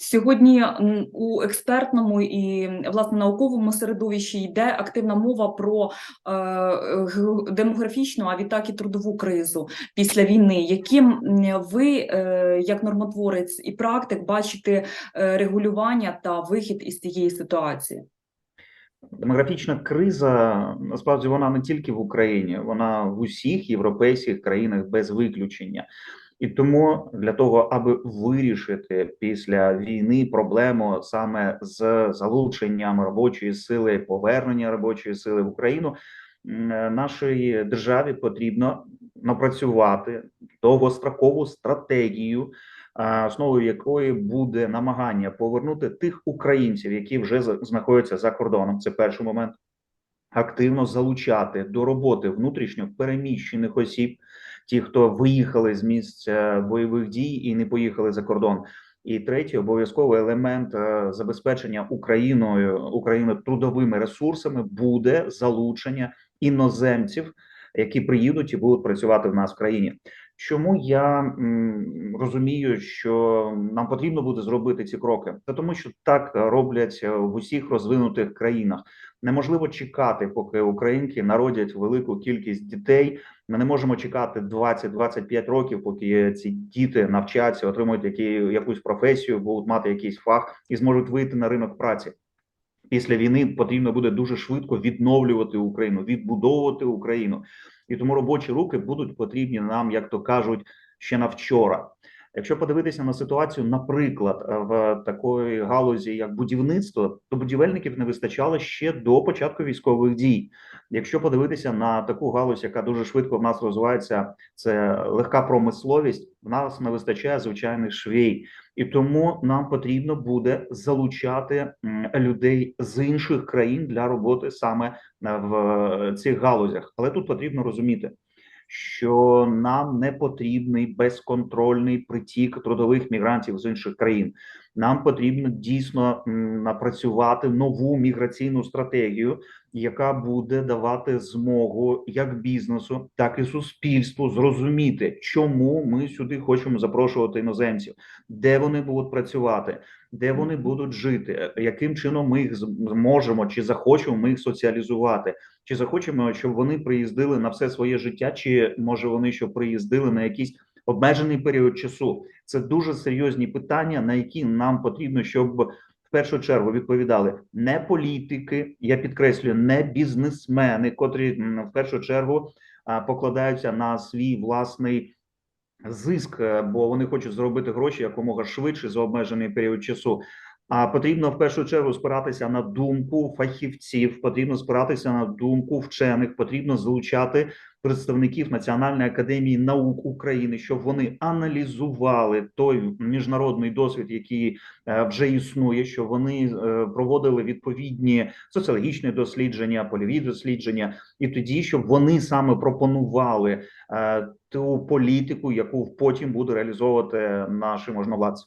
Сьогодні у експертному і власне науковому середовищі йде активна мова про е, демографічну, а відтак і трудову кризу після війни. Яким ви, е, як нормотворець і практик, бачите е, регулювання та вихід із цієї ситуації? Демографічна криза насправді вона не тільки в Україні, вона в усіх європейських країнах без виключення. І тому для того, аби вирішити після війни проблему саме з залученням робочої сили, повернення робочої сили в Україну, нашій державі потрібно напрацювати довгострокову стратегію, основою якої буде намагання повернути тих українців, які вже знаходяться за кордоном. Це перший момент. Активно залучати до роботи внутрішньо переміщених осіб, ті, хто виїхали з місця бойових дій і не поїхали за кордон. І третій обов'язковий елемент е, забезпечення Україною Україною трудовими ресурсами буде залучення іноземців, які приїдуть і будуть працювати в нас в країні. Чому я розумію, що нам потрібно буде зробити ці кроки? Та тому, що так роблять в усіх розвинутих країнах. Неможливо чекати, поки українки народять велику кількість дітей. Ми не можемо чекати 20-25 років, поки ці діти навчаться, отримують які, якусь професію, будуть мати якийсь фах і зможуть вийти на ринок праці. Після війни потрібно буде дуже швидко відновлювати Україну, відбудовувати Україну, і тому робочі руки будуть потрібні нам, як то кажуть, ще на вчора. Якщо подивитися на ситуацію, наприклад, е, в такої галузі, як будівництво, то будівельників не вистачало ще до початку військових дій. Якщо подивитися на таку галузь, яка дуже швидко в нас розвивається, це легка промисловість. В нас не вистачає звичайних швей, і тому нам потрібно буде залучати людей з інших країн для роботи саме е, в е, цих галузях. Але тут потрібно розуміти, що нам не потрібний безконтрольний притік трудових мігрантів з інших країн. Нам потрібно дійсно напрацювати нову міграційну стратегію, яка буде давати змогу як бізнесу, так і суспільству зрозуміти, чому ми сюди хочемо запрошувати іноземців, де вони будуть працювати, де вони будуть жити, яким чином ми їх зможемо чи захочемо ми їх соціалізувати. Чи захочемо, щоб вони приїздили на все своє життя, чи може вони щоб приїздили на якийсь обмежений період часу? Це дуже серйозні питання, на які нам потрібно, щоб в першу чергу відповідали не політики, я підкреслюю, не бізнесмени, котрі в першу чергу покладаються на свій власний зиск, е, бо вони хочуть зробити гроші якомога швидше за обмежений період часу. А потрібно в першу чергу спиратися на думку фахівців, потрібно спиратися на думку вчених, потрібно залучати представників Національної академії наук України, щоб вони аналізували той міжнародний досвід, який е, вже існує, щоб вони е, проводили відповідні соціологічні дослідження, польові дослідження, і тоді, щоб вони саме пропонували е, ту політику, яку потім буде реалізовувати наші можновладці.